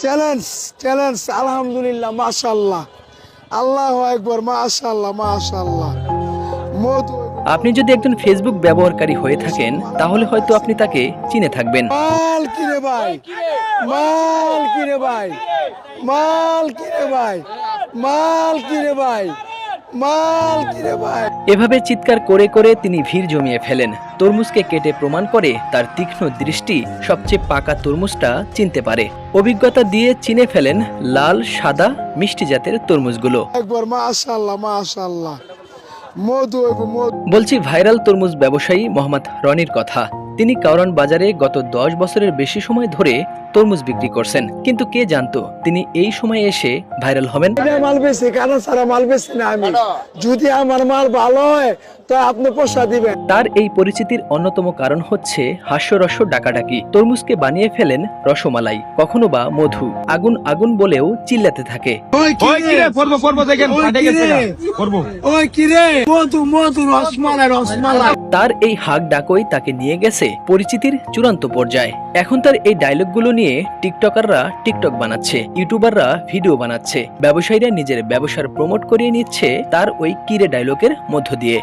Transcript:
Challenge challenge আলহামদুলিল্লাহ মাশাল্লাহ আল্লাহ একবার মাশাল্লাহ মাশাল্লাহ মধু আপনি যদি একজন ফেসবুক ব্যবহারকারী হয়ে থাকেন তাহলে হয়তো আপনি তাকে চিনে থাকবেন। মাল কিরে ভাই? মাল কিরে ভাই? মাল কিরে ভাই? মাল কিরে ভাই? মাল কিরে ভাই? এভাবে চিৎকার করে করে তিনি ভিড় জমিয়ে ফেলেন। তরমুজকে কেটে প্রমাণ করে তার তীক্ষ্ণ দৃষ্টি সবচেয়ে পাকা তরমুজটা চিনতে পারে। অভিজ্ঞতা দিয়ে চিনে ফেলেন লাল সাদা মিষ্টি জাতের তরমুজগুলো। একবার মধু। বলছি ভাইরাল তরমুজ ব্যবসায়ী মোহাম্মদ রনির কথা। তিনি কারণ বাজারে গত দশ বছরের বেশি সময় ধরে তরমুজ বিক্রি করছেন। কিন্তু কে জানতো তিনি এই সময়ে এসে ভাইরাল হবেন? মাল বেশি কারণ সারা মাল বেশি না আমি? যদি আমার মাল ভালো হয় তো আপনি পয়সা দিবেন। তার এই পরিচিতির অন্যতম কারণ হচ্ছে হাস্যরস ডাকাডাকি। তরমুজকে বানিয়ে ফেলেন রসমালাই কখনো বা মধু। আগুন আগুন বলেও চিল্লাতে থাকে। ওই ওই কিরে পড়ব পড়ব দেখেন ওই ফাটে কিরে? গেছে গা। পড়ব। ওই কিরে মধু মধু রসমালাই রসমালাই। তার এই হাক ডাকই তাকে নিয়ে গেছে পরিচিতির চূড়ান্ত পর্যায়ে। এখন তার এই ডায়লগগুলো নিয়ে টিকটকাররা টিকটক বানাচ্ছে, ইউটিউবাররা ভিডিও বানাচ্ছে, ব্যবসায়ীরা নিজের ব্যবসার প্রমোট করিয়ে নিচ্ছে তার ওই কিরে ডায়লগের মধ্য দিয়ে।